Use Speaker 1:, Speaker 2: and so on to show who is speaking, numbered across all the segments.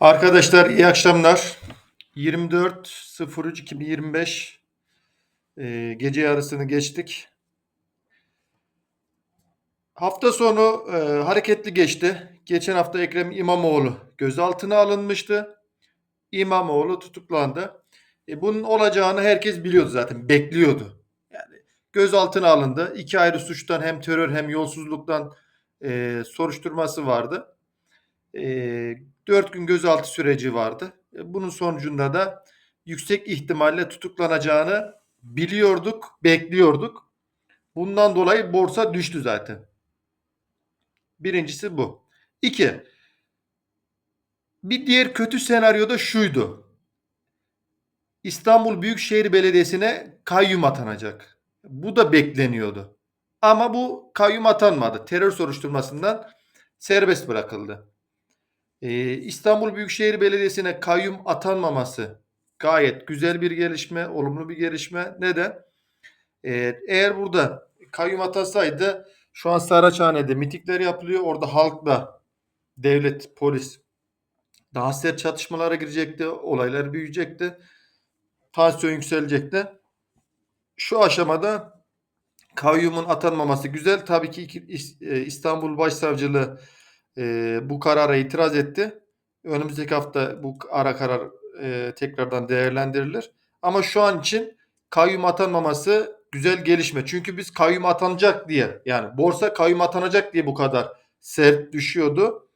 Speaker 1: Arkadaşlar iyi akşamlar. 24.03.2025 e, gece yarısını geçtik. Hafta sonu e, hareketli geçti. Geçen hafta Ekrem İmamoğlu gözaltına alınmıştı. İmamoğlu tutuklandı. E, bunun olacağını herkes biliyordu zaten, bekliyordu. Yani gözaltına alındı. İki ayrı suçtan hem terör hem yolsuzluktan e, soruşturması vardı. E, 4 gün gözaltı süreci vardı. E, Bunun sonucunda da yüksek ihtimalle tutuklanacağını biliyorduk, bekliyorduk. Bundan dolayı borsa düştü zaten. Birincisi bu. İki, bir diğer kötü senaryo da şuydu. İstanbul Büyükşehir Belediyesi'ne kayyum atanacak. Bu da bekleniyordu. Ama bu kayyum atanmadı. Terör soruşturmasından serbest bırakıldı. Ee, İstanbul Büyükşehir Belediyesi'ne kayyum atanmaması gayet güzel bir gelişme, olumlu bir gelişme. Neden? Ee, eğer burada kayyum atasaydı şu an Saraçhane'de mitikler yapılıyor. Orada halkla devlet, polis daha sert çatışmalara girecekti. Olaylar büyüyecekti. Tansiyon yükselecekti. Şu aşamada kayyumun atanmaması güzel. Tabii ki e, İstanbul Başsavcılığı e, bu karara itiraz etti. Önümüzdeki hafta bu ara karar e, tekrardan değerlendirilir. Ama şu an için kayyum atanmaması güzel gelişme. Çünkü biz kayyum atanacak diye yani borsa kayyum atanacak diye bu kadar sert düşüyordu.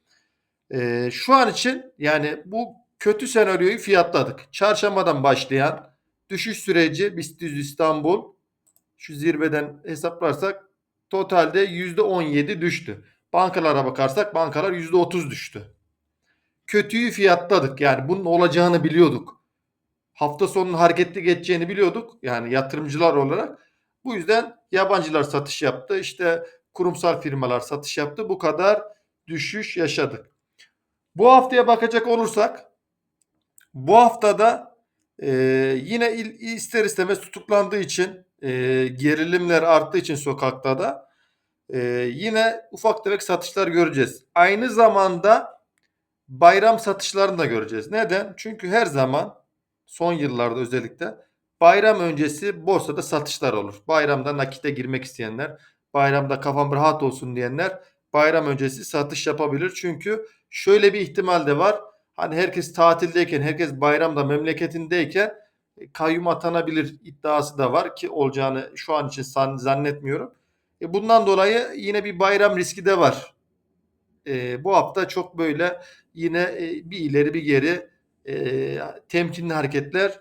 Speaker 1: E, şu an için yani bu kötü senaryoyu fiyatladık. Çarşambadan başlayan düşüş süreci BIST 100 İstanbul şu zirveden hesaplarsak totalde %17 düştü. Bankalara bakarsak bankalar %30 düştü. Kötüyü fiyatladık. Yani bunun olacağını biliyorduk. Hafta sonunun hareketli geçeceğini biliyorduk. Yani yatırımcılar olarak. Bu yüzden yabancılar satış yaptı. İşte kurumsal firmalar satış yaptı. Bu kadar düşüş yaşadık. Bu haftaya bakacak olursak bu haftada e, yine il- ister istemez tutuklandığı için e, gerilimler arttığı için sokakta da e, yine ufak tefek satışlar göreceğiz. Aynı zamanda bayram satışlarını da göreceğiz. Neden? Çünkü her zaman son yıllarda özellikle bayram öncesi borsada satışlar olur. Bayramda nakite girmek isteyenler, bayramda kafam rahat olsun diyenler bayram öncesi satış yapabilir. Çünkü şöyle bir ihtimal de var. Hani herkes tatildeyken, herkes bayramda memleketindeyken e, kayyum atanabilir iddiası da var ki olacağını şu an için zannetmiyorum. E, bundan dolayı yine bir bayram riski de var. E, bu hafta çok böyle yine e, bir ileri bir geri e, temkinli hareketler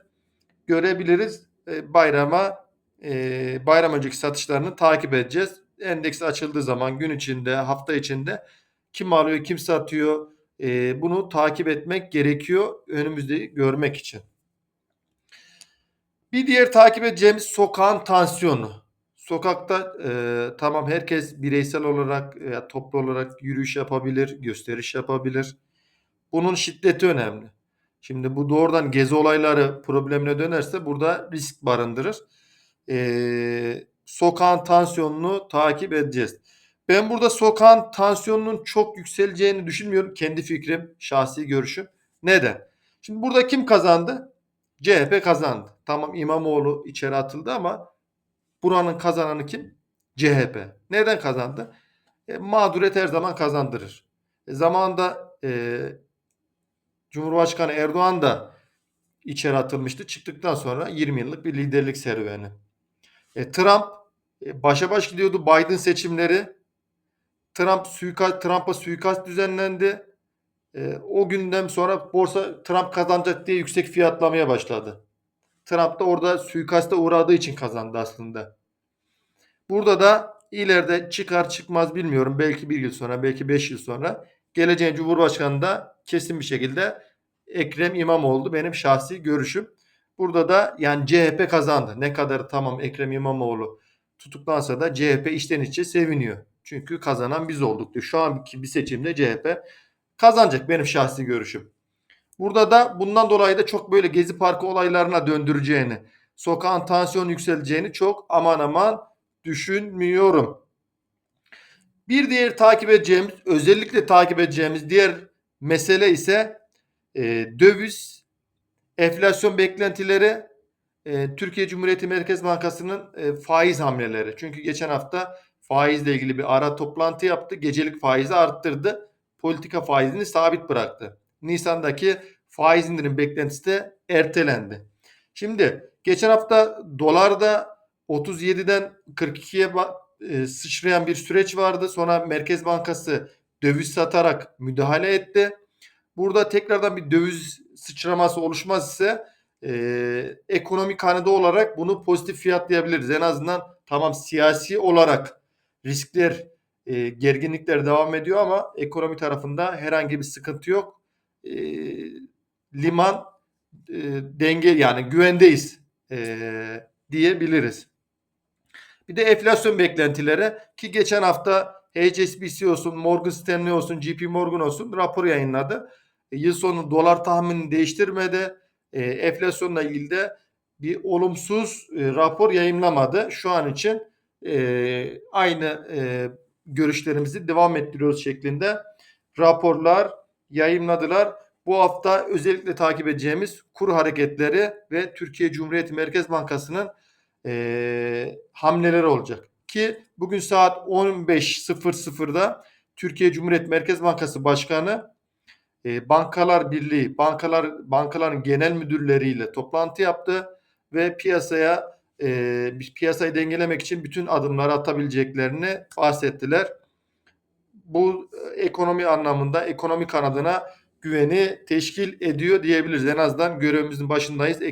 Speaker 1: görebiliriz. E, bayrama e, bayram önceki satışlarını takip edeceğiz. Endeks açıldığı zaman gün içinde, hafta içinde kim alıyor, kim satıyor e, bunu takip etmek gerekiyor önümüzde görmek için. Bir diğer takip edeceğimiz sokağın tansiyonu. Sokakta e, tamam herkes bireysel olarak veya toplu olarak yürüyüş yapabilir, gösteriş yapabilir. Bunun şiddeti önemli. Şimdi bu doğrudan gezi olayları problemine dönerse burada risk barındırır. E, sokağın tansiyonunu takip edeceğiz. Ben burada sokağın tansiyonunun çok yükseleceğini düşünmüyorum. Kendi fikrim, şahsi görüşüm. Neden? Şimdi burada kim kazandı? CHP kazandı. Tamam İmamoğlu içeri atıldı ama buranın kazananı kim? CHP. Neden kazandı? E, mağduriyet her zaman kazandırır. E, zamanında e, Cumhurbaşkanı Erdoğan da içeri atılmıştı. Çıktıktan sonra 20 yıllık bir liderlik serüveni. E, Trump e, başa baş gidiyordu Biden seçimleri. Trump suikast Trump'a suikast düzenlendi. E, o günden sonra borsa Trump kazanacak diye yüksek fiyatlamaya başladı. Trump da orada suikaste uğradığı için kazandı aslında. Burada da ileride çıkar çıkmaz bilmiyorum. Belki bir yıl sonra, belki beş yıl sonra geleceğin Cumhurbaşkanı da kesin bir şekilde Ekrem İmamoğlu benim şahsi görüşüm. Burada da yani CHP kazandı. Ne kadar tamam Ekrem İmamoğlu tutuklansa da CHP içten içe seviniyor. Çünkü kazanan biz olduk diyor. Şu anki bir seçimde CHP kazanacak benim şahsi görüşüm. Burada da bundan dolayı da çok böyle Gezi Parkı olaylarına döndüreceğini, sokağın tansiyon yükseleceğini çok aman aman düşünmüyorum. Bir diğer takip edeceğimiz, özellikle takip edeceğimiz diğer mesele ise e, döviz, enflasyon beklentileri, e, Türkiye Cumhuriyeti Merkez Bankası'nın e, faiz hamleleri. Çünkü geçen hafta faizle ilgili bir ara toplantı yaptı. Gecelik faizi arttırdı. Politika faizini sabit bıraktı. Nisan'daki faiz indirim beklentisi de ertelendi. Şimdi geçen hafta dolarda 37'den 42'ye ba- e, sıçrayan bir süreç vardı. Sonra Merkez Bankası döviz satarak müdahale etti. Burada tekrardan bir döviz sıçraması oluşmaz ise e, ekonomi kanadı olarak bunu pozitif fiyatlayabiliriz. En azından tamam siyasi olarak riskler, e, gerginlikler devam ediyor ama ekonomi tarafında herhangi bir sıkıntı yok. E, liman e, denge yani güvendeyiz e, diyebiliriz. Bir de enflasyon beklentileri ki geçen hafta HSBC olsun, Morgan Stanley olsun, JP Morgan olsun rapor yayınladı. E, yıl sonu dolar tahminini değiştirmedi. E, enflasyonla ilgili de bir olumsuz e, rapor yayınlamadı. Şu an için e, aynı e, görüşlerimizi devam ettiriyoruz şeklinde raporlar yayınladılar. Bu hafta özellikle takip edeceğimiz kur hareketleri ve Türkiye Cumhuriyeti Merkez Bankası'nın e, hamleleri olacak. Ki bugün saat 15.00'da Türkiye Cumhuriyet Merkez Bankası Başkanı e, Bankalar Birliği, bankalar bankaların genel müdürleriyle toplantı yaptı ve piyasaya e, piyasayı dengelemek için bütün adımları atabileceklerini bahsettiler. Bu e, ekonomi anlamında ekonomi kanadına güveni teşkil ediyor diyebiliriz. En azından görevimizin başındayız.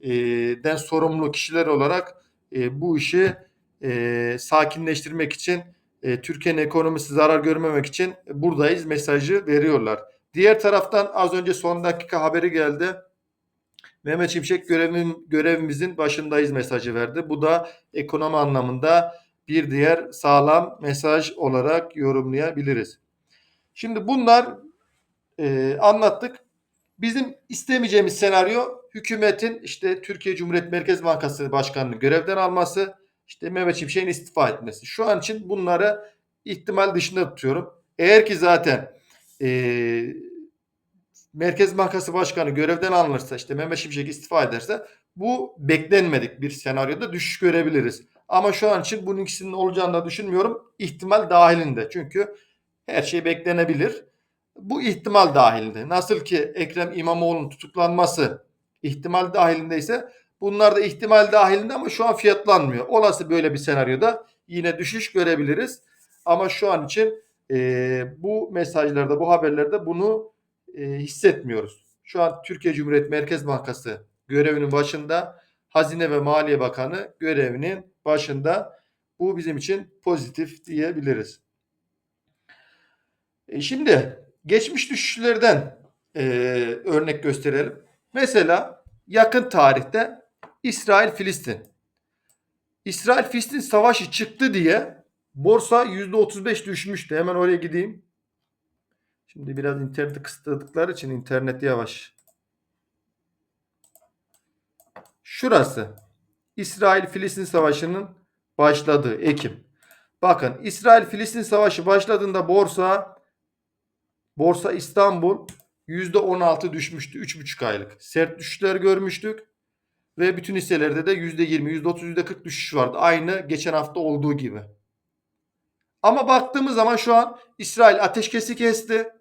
Speaker 1: Ekonomiden sorumlu kişiler olarak e, bu işi e, sakinleştirmek için e, Türkiye'nin ekonomisi zarar görmemek için buradayız mesajı veriyorlar. Diğer taraftan az önce son dakika haberi geldi. Mehmet Şimşek görevin, görevimizin başındayız mesajı verdi. Bu da ekonomi anlamında bir diğer sağlam mesaj olarak yorumlayabiliriz. Şimdi bunlar e, anlattık. Bizim istemeyeceğimiz senaryo hükümetin işte Türkiye Cumhuriyet Merkez Bankası Başkanı'nı görevden alması, işte Mehmet Şimşek'in istifa etmesi. Şu an için bunları ihtimal dışında tutuyorum. Eğer ki zaten e, Merkez Bankası Başkanı görevden alınırsa işte Mehmet Şimşek istifa ederse bu beklenmedik bir senaryoda düşüş görebiliriz. Ama şu an için bunun ikisinin olacağını da düşünmüyorum. İhtimal dahilinde. Çünkü her şey beklenebilir. Bu ihtimal dahilinde. Nasıl ki Ekrem İmamoğlu'nun tutuklanması ihtimal dahilindeyse bunlar da ihtimal dahilinde ama şu an fiyatlanmıyor. Olası böyle bir senaryoda yine düşüş görebiliriz. Ama şu an için e, bu mesajlarda, bu haberlerde bunu e, hissetmiyoruz. Şu an Türkiye Cumhuriyet Merkez Bankası görevinin başında, Hazine ve Maliye Bakanı görevinin başında. Bu bizim için pozitif diyebiliriz. E şimdi geçmiş düşüşlerden e, örnek gösterelim. Mesela yakın tarihte İsrail-Filistin. İsrail-Filistin savaşı çıktı diye borsa %35 düşmüştü. Hemen oraya gideyim. Şimdi biraz interneti kısıtladıkları için internet yavaş. Şurası. İsrail-Filistin savaşının başladığı Ekim. Bakın İsrail-Filistin savaşı başladığında borsa Borsa İstanbul %16 düşmüştü 3,5 aylık. Sert düşüşler görmüştük. Ve bütün hisselerde de %20, %30, %40 düşüş vardı. Aynı geçen hafta olduğu gibi. Ama baktığımız zaman şu an İsrail ateşkesi kesti.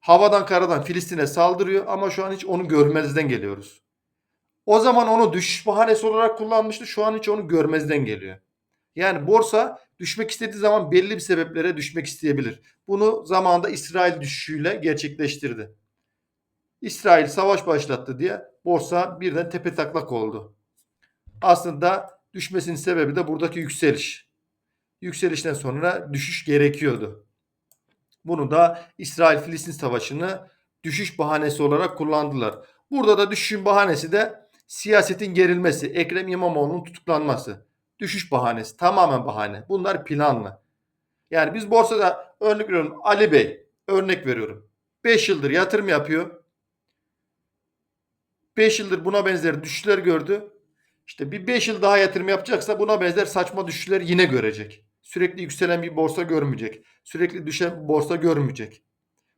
Speaker 1: Havadan karadan Filistin'e saldırıyor ama şu an hiç onu görmezden geliyoruz. O zaman onu düşüş bahanesi olarak kullanmıştı. Şu an hiç onu görmezden geliyor. Yani borsa düşmek istediği zaman belli bir sebeplere düşmek isteyebilir. Bunu zamanında İsrail düşüşüyle gerçekleştirdi. İsrail savaş başlattı diye borsa birden tepe taklak oldu. Aslında düşmesinin sebebi de buradaki yükseliş. Yükselişten sonra düşüş gerekiyordu. Bunu da İsrail-Filistin savaşını düşüş bahanesi olarak kullandılar. Burada da düşüşün bahanesi de siyasetin gerilmesi, Ekrem İmamoğlu'nun tutuklanması. Düşüş bahanesi, tamamen bahane. Bunlar planlı. Yani biz borsada örnek veriyorum Ali Bey örnek veriyorum. 5 yıldır yatırım yapıyor. 5 yıldır buna benzer düşüşler gördü. İşte bir 5 yıl daha yatırım yapacaksa buna benzer saçma düşüşler yine görecek. Sürekli yükselen bir borsa görmeyecek. Sürekli düşen bir borsa görmeyecek.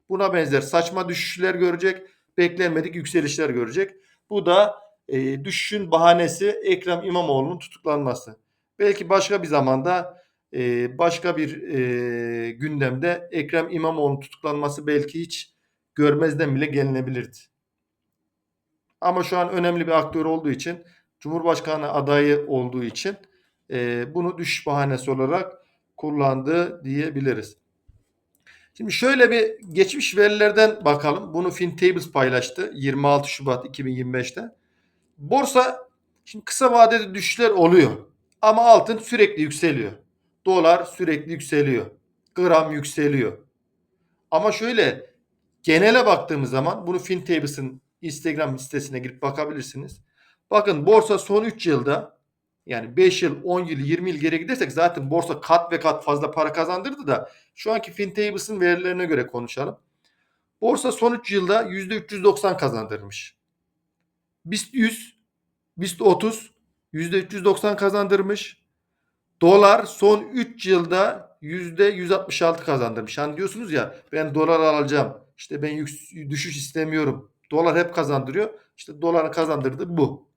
Speaker 1: Buna benzer saçma düşüşler görecek, beklenmedik yükselişler görecek. Bu da e, düşüşün bahanesi Ekrem İmamoğlu'nun tutuklanması. Belki başka bir zamanda e, başka bir e, gündemde Ekrem İmamoğlu'nun tutuklanması belki hiç görmezden bile gelinebilirdi. Ama şu an önemli bir aktör olduğu için, Cumhurbaşkanı adayı olduğu için e, bunu düşüş bahanesi olarak kullandı diyebiliriz. Şimdi şöyle bir geçmiş verilerden bakalım. Bunu FinTables paylaştı 26 Şubat 2025'te. Borsa şimdi kısa vadede düşüşler oluyor. Ama altın sürekli yükseliyor. Dolar sürekli yükseliyor. Gram yükseliyor. Ama şöyle genele baktığımız zaman bunu FinTables'ın Instagram sitesine girip bakabilirsiniz. Bakın borsa son 3 yılda yani 5 yıl, 10 yıl, 20 yıl geri gidersek zaten borsa kat ve kat fazla para kazandırdı da şu anki FinTables'ın verilerine göre konuşalım. Borsa son 3 yılda %390 kazandırmış. BIST 100, BIST 30 %390 kazandırmış. Dolar son 3 yılda %166 kazandırmış. Hani diyorsunuz ya ben dolar alacağım. İşte ben yük- düşüş istemiyorum. Dolar hep kazandırıyor. İşte doların kazandırdığı bu.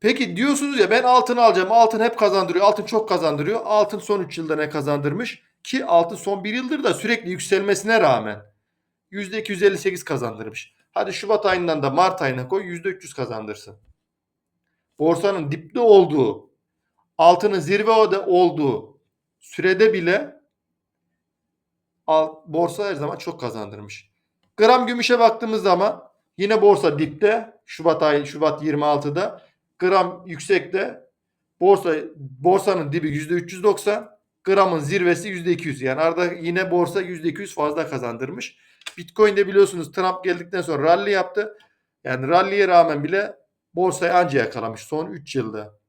Speaker 1: Peki diyorsunuz ya ben altın alacağım. Altın hep kazandırıyor. Altın çok kazandırıyor. Altın son 3 yılda ne kazandırmış? Ki altın son 1 yıldır da sürekli yükselmesine rağmen %258 kazandırmış. Hadi Şubat ayından da Mart ayına koy %300 kazandırsın. Borsanın dipte olduğu, altının zirvede olduğu sürede bile al, borsa her zaman çok kazandırmış. Gram gümüşe baktığımız zaman yine borsa dipte Şubat ayı Şubat 26'da gram yüksekte borsa borsanın dibi %390 gramın zirvesi %200 yani arada yine borsa %200 fazla kazandırmış. Bitcoin'de biliyorsunuz Trump geldikten sonra rally yaptı. Yani rally'ye rağmen bile borsayı anca yakalamış son 3 yılda.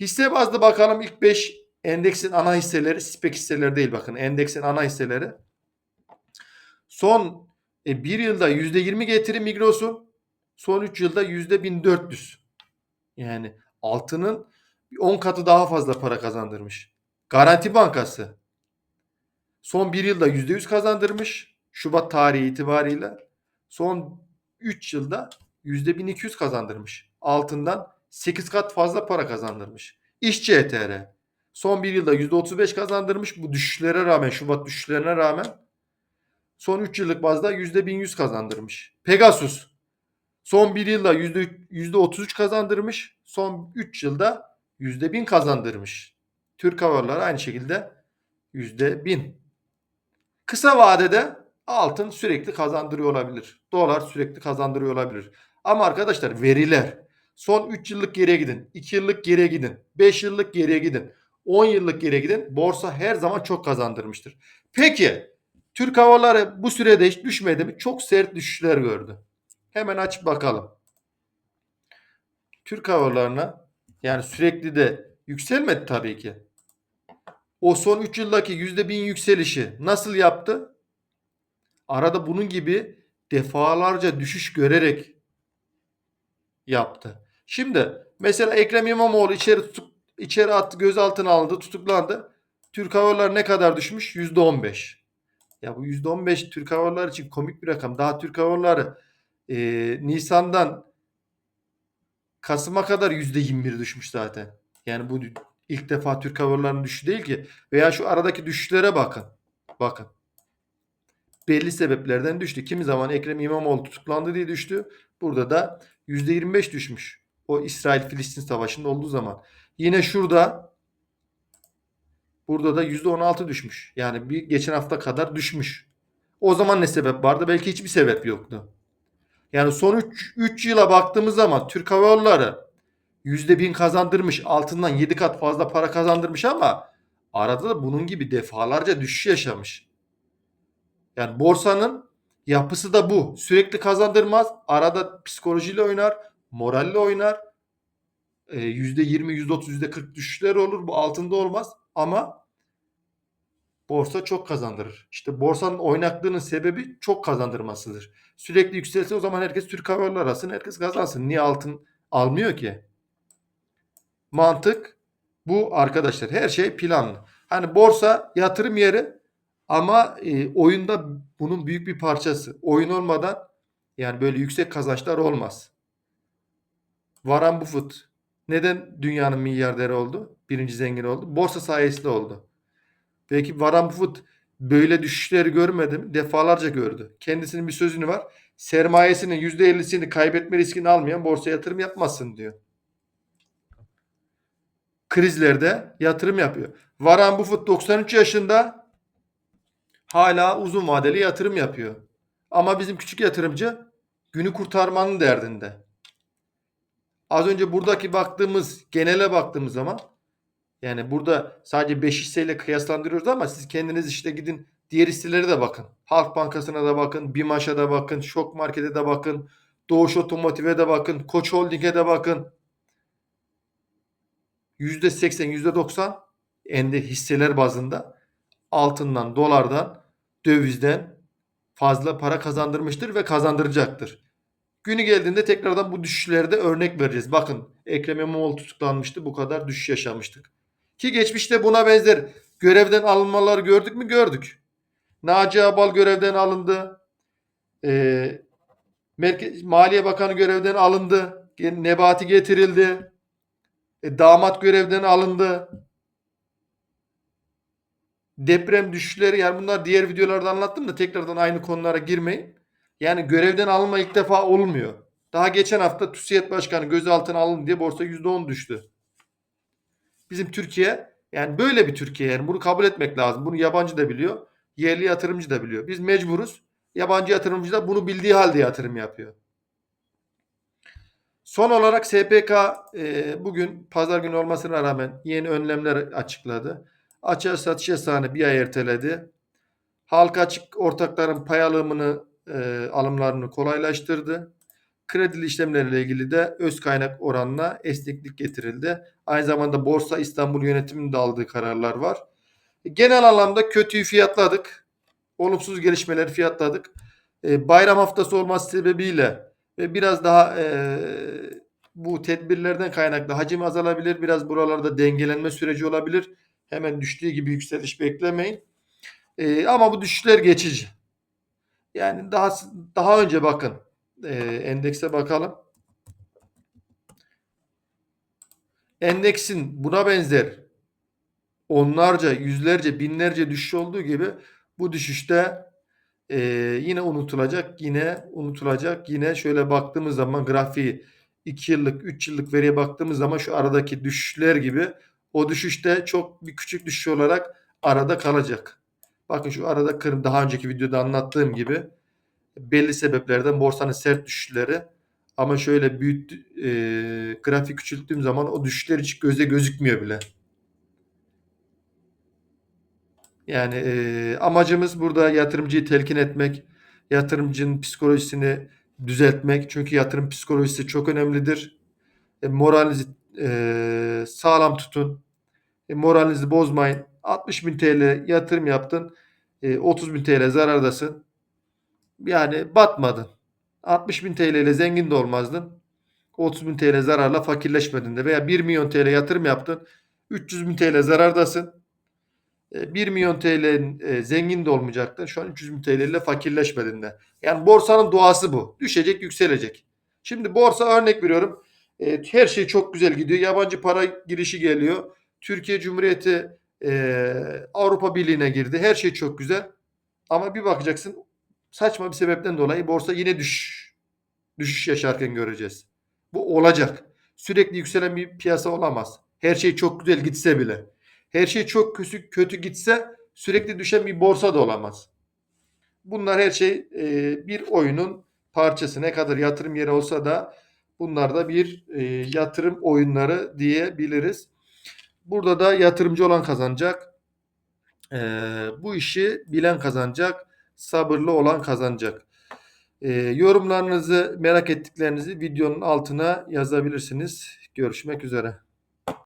Speaker 1: Hisse bazlı bakalım ilk 5 endeksin ana hisseleri, spek hisseleri değil bakın endeksin ana hisseleri. Son e, yılda %20 getiri Migros'un. Son 3 yılda %1400. Yani altının 10 katı daha fazla para kazandırmış. Garanti Bankası son bir yılda %100 kazandırmış. Şubat tarihi itibariyle. Son 3 yılda %1200 kazandırmış. Altından 8 kat fazla para kazandırmış. İşçi ETR son bir yılda %35 kazandırmış. Bu düşüşlere rağmen, Şubat düşüşlerine rağmen son 3 yıllık bazda %1100 kazandırmış. Pegasus son bir yılda %3 %33 kazandırmış. Son 3 yılda %1000 kazandırmış. Türk Hava aynı şekilde %1000. Kısa vadede altın sürekli kazandırıyor olabilir. Dolar sürekli kazandırıyor olabilir. Ama arkadaşlar veriler son 3 yıllık geriye gidin. 2 yıllık geriye gidin. 5 yıllık geriye gidin. 10 yıllık geriye gidin. Borsa her zaman çok kazandırmıştır. Peki Türk Hava Yolları bu sürede hiç düşmedi mi? Çok sert düşüşler gördü. Hemen açıp bakalım. Türk Hava Yolları'na yani sürekli de yükselmedi tabii ki. O son 3 yıldaki %1000 yükselişi nasıl yaptı? Arada bunun gibi defalarca düşüş görerek yaptı. Şimdi mesela Ekrem İmamoğlu içeri tutuk, içeri attı, gözaltına alındı, tutuklandı. Türk Hava Yolları ne kadar düşmüş? %15. Ya bu %15 Türk Hava Yolları için komik bir rakam. Daha Türk Hava Yolları e, Nisan'dan Kasım'a kadar %21 düşmüş zaten. Yani bu ilk defa Türk Hava Yolları'nın düşüşü değil ki. Veya şu aradaki düşüşlere bakın. Bakın. Belli sebeplerden düştü. Kimi zaman Ekrem İmamoğlu tutuklandı diye düştü. Burada da %25 düşmüş. O İsrail-Filistin savaşında olduğu zaman. Yine şurada burada da %16 düşmüş. Yani bir geçen hafta kadar düşmüş. O zaman ne sebep vardı? Belki hiçbir sebep yoktu. Yani son 3, 3 yıla baktığımız zaman Türk Hava Yolları %1000 kazandırmış. Altından 7 kat fazla para kazandırmış ama arada da bunun gibi defalarca düşüş yaşamış. Yani borsanın yapısı da bu. Sürekli kazandırmaz. Arada psikolojiyle oynar. Moralle oynar. E, %20, %30, %40 düşüşler olur. Bu altında olmaz. Ama borsa çok kazandırır. İşte borsanın oynaklığının sebebi çok kazandırmasıdır. Sürekli yükselse o zaman herkes Türk Hava Yolları alsın. Herkes kazansın. Niye altın almıyor ki? Mantık bu arkadaşlar. Her şey planlı. Hani borsa yatırım yeri Ama e, oyunda bunun büyük bir parçası. Oyun olmadan yani böyle yüksek kazançlar olmaz. Warren Buffett neden dünyanın milyarderi oldu? Birinci zengin oldu. Borsa sayesinde oldu. Belki Warren Buffett böyle düşüşleri görmedi mi? Defalarca gördü. Kendisinin bir sözünü var. Sermayesinin %50'sini kaybetme riskini almayan borsaya yatırım yapmasın diyor. Krizlerde yatırım yapıyor. Warren Buffett 93 yaşında hala uzun vadeli yatırım yapıyor. Ama bizim küçük yatırımcı günü kurtarmanın derdinde. Az önce buradaki baktığımız genele baktığımız zaman yani burada sadece 5 hisseyle kıyaslandırıyoruz ama siz kendiniz işte gidin diğer hisselere de bakın. Halk Bankası'na da bakın, BİMAŞ'a da bakın, Şok Market'e de bakın, Doğuş Otomotiv'e de bakın, Koç Holding'e de bakın. %80, %90 ende hisseler bazında altından, dolardan, dövizden fazla para kazandırmıştır ve kazandıracaktır. Günü geldiğinde tekrardan bu düşüşlerde örnek vereceğiz. Bakın Ekrem İmamoğlu tutuklanmıştı. Bu kadar düşüş yaşamıştık. Ki geçmişte buna benzer görevden alınmaları gördük mü? Gördük. Naci Abal görevden alındı. Ee, Merkez, Maliye Bakanı görevden alındı. Nebati getirildi. E, damat görevden alındı. Deprem düşüşleri yani bunlar diğer videolarda anlattım da tekrardan aynı konulara girmeyin. Yani görevden alınma ilk defa olmuyor. Daha geçen hafta TÜSİAD Başkanı gözaltına alın diye borsa %10 düştü. Bizim Türkiye yani böyle bir Türkiye yani bunu kabul etmek lazım. Bunu yabancı da biliyor. Yerli yatırımcı da biliyor. Biz mecburuz. Yabancı yatırımcı da bunu bildiği halde yatırım yapıyor. Son olarak SPK e, bugün pazar günü olmasına rağmen yeni önlemler açıkladı. Açığa satış yasağını bir ay erteledi. Halka açık ortakların pay alımını e, alımlarını kolaylaştırdı. Kredili işlemlerle ilgili de öz kaynak oranına esneklik getirildi. Aynı zamanda Borsa İstanbul yönetiminin de aldığı kararlar var. Genel anlamda kötüyü fiyatladık. Olumsuz gelişmeleri fiyatladık. E, bayram haftası olması sebebiyle ve biraz daha e, bu tedbirlerden kaynaklı hacim azalabilir. Biraz buralarda dengelenme süreci olabilir. Hemen düştüğü gibi yükseliş beklemeyin. E, ama bu düşüşler geçici. Yani daha daha önce bakın e, endekse bakalım. Endeksin buna benzer onlarca, yüzlerce, binlerce düşüş olduğu gibi bu düşüşte e, yine unutulacak, yine unutulacak. Yine şöyle baktığımız zaman grafiği 2 yıllık, 3 yıllık veriye baktığımız zaman şu aradaki düşüşler gibi o düşüşte çok bir küçük düşüş olarak arada kalacak. Bakın şu arada kırm daha önceki videoda anlattığım gibi belli sebeplerden borsanın sert düşüşleri ama şöyle büyük e, grafik küçülttüğüm zaman o düşüşler hiç göze gözükmüyor bile. Yani e, amacımız burada yatırımcıyı telkin etmek, yatırımcının psikolojisini düzeltmek. Çünkü yatırım psikolojisi çok önemlidir. E, moralinizi e, sağlam tutun. E, moralinizi bozmayın. 60 bin TL yatırım yaptın. E, 30 bin TL zarardasın. Yani batmadın. 60 bin TL ile zengin de olmazdın. 30 bin TL zararla fakirleşmedin de. Veya 1 milyon TL yatırım yaptın. 300 bin TL zarardasın. 1 milyon TL zengin de olmayacaktın. Şu an 300 bin TL ile fakirleşmedin de. Yani borsanın doğası bu. Düşecek, yükselecek. Şimdi borsa örnek veriyorum. E, her şey çok güzel gidiyor. Yabancı para girişi geliyor. Türkiye Cumhuriyeti e, Avrupa Birliği'ne girdi. Her şey çok güzel. Ama bir bakacaksın saçma bir sebepten dolayı borsa yine düş düşüş yaşarken göreceğiz. Bu olacak. Sürekli yükselen bir piyasa olamaz. Her şey çok güzel gitse bile. Her şey çok kötü, kötü gitse sürekli düşen bir borsa da olamaz. Bunlar her şey e, bir oyunun parçası. Ne kadar yatırım yeri olsa da bunlar da bir e, yatırım oyunları diyebiliriz. Burada da yatırımcı olan kazanacak. E, bu işi bilen kazanacak. Sabırlı olan kazanacak. E, yorumlarınızı, merak ettiklerinizi videonun altına yazabilirsiniz. Görüşmek üzere.